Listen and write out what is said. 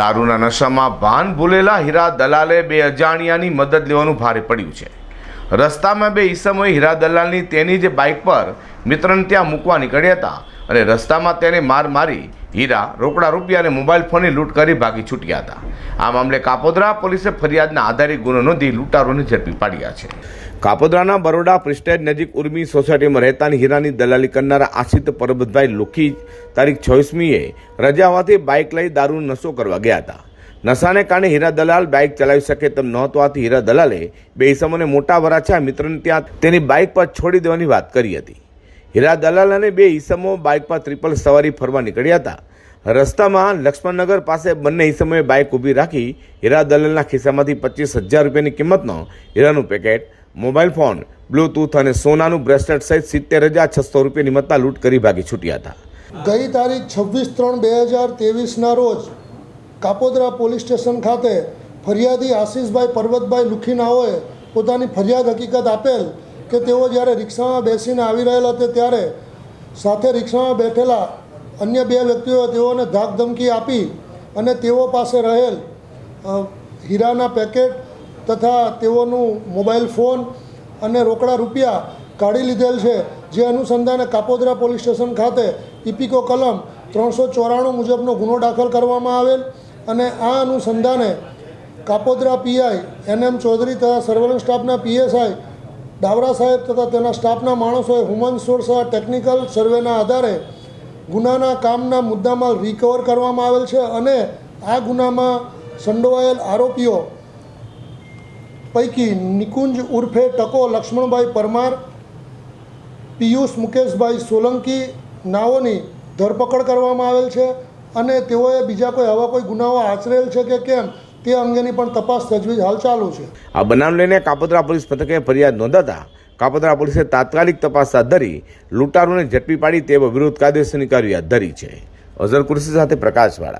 દારૂના નશામાં ભાન ભૂલેલા હીરા દલાલે બે અજાણ્યાની મદદ લેવાનું ભારે પડ્યું છે. રસ્તામાં બે ઈસમોએ હીરા દલાલની તેની જ બાઇક પર મિત્રને ત્યાં મૂકવા નીકળ્યા હતા. અને રસ્તામાં તેને માર મારી હીરા, રોકડા રૂપિયા અને મોબાઈલ ફોનની લૂંટ કરી ભાગી છૂટ્યા હતા. આ મામલે કાપોદ્રા પોલીસે ફરિયાદના આધારે ગુનો નોંધી લૂંટારોને ઝડપી પાડ્યા છે. કાપોદ્રાના બરોડા પ્રિસ્ટેજ નજીક ઉર્મી સોસાયટીમાં રહેતાની હીરાની દલાલી કરનારા આશિત પરબતભાઈ લુખી તારીખ છવ્વીસમીએ રજા હોવાથી બાઇક લઈ દારૂનો નશો કરવા ગયા હતા. નશાને કારણે હીરા દલાલ બાઇક ચલાવી શકે તેમ નહોતું આથી હીરા દલાલે બે ઇસમોને મોટા વરાછા મિત્રને ત્યાં તેની બાઇક પર છોડી દેવાની વાત કરી હતી. હીરા દલાલ અને બે ઈસમો બાઇક પર ત્રિપલ સવારી ફરવા નીકળ્યા હતા. રસ્તામાં લક્ષ્મણનગર પાસે બંને ઈસમોએ બાઇક ઊભી રાખી હીરા દલાલના ખિસ્સામાંથી પચીસ હજાર રૂપિયાની કિંમતનો હીરાનું પેકેટ મોબાઈલ ફોન, બ્લૂટૂથ અને સોનાનું બ્રેસલેટ સહિત સિત્તેર હજાર છસો રૂપિયાની મત્તા લૂંટ કરી ભાગી છૂટ્યા હતા. ગઈ તારીખ છવ્વીસ ત્રણ બે હજાર ત્રેવીસના રોજ કાપોદરા પોલીસ સ્ટેશન ખાતે ફરિયાદી આશીષભાઈ પર્વતભાઈ લુખીનાઓએ પોતાની ફરિયાદ હકીકત આપેલ કે તેઓ જ્યારે રિક્ષામાં બેસીને આવી રહેલા હતા ત્યારે સાથે રિક્ષામાં બેઠેલા અન્ય બે વ્યક્તિઓએ તેઓને ધાકધમકી આપી અને તેઓ પાસે રહેલ હીરાના પેકેટ તથા તેઓનું મોબાઈલ ફોન અને રોકડા રૂપિયા કાઢી લીધેલ છે. જે અનુસંધાને કાપોદ્રા પોલીસ સ્ટેશન ખાતે ઇપિકો કલમ ત્રણસો ચોરાણું મુજબનો ગુનો દાખલ કરવામાં આવેલ અને આ અનુસંધાને Kapodra PI N M Chaudhary તથા સર્વેલન્સ સ્ટાફના પીએસઆઈ ડાવરા સાહેબ તથા તેના સ્ટાફના માણસોએ હ્યુમન સોર્સ ટેકનિકલ સર્વેના આધારે ગુનાના કામના મુદ્દામાં રિકવર કરવામાં આવેલ છે અને આ ગુનામાં સંડોવાયેલ આરોપીઓ પૈકી નિકુંજ ઉર્ફે ટકો લક્ષ્મણભાઈ પરમાર, પિયુષ મુકેશભાઈ સોલંકી નાઓની ધરપકડ કરવામાં આવેલ છે અને તેઓએ બીજા કોઈ આવા કોઈ ગુનાઓ આચરેલ છે કે કેમ? તે અંગેની પણ તપાસ તજવીજ હાલ ચાલુ છે. આ બનાવ લઈને કાપોદ્રા પોલીસ મથકે ફરિયાદ નોંધાતા કાપોદ્રા પોલીસે તાત્કાલિક તપાસ હાથ ધરી લૂંટારોને ઝડપી પાડી તેવો વિરોધ કાયદેસરની કાર્યવાહી હાથ ધરી છે. અઝર કુર્સી સાથે પ્રકાશવાળા.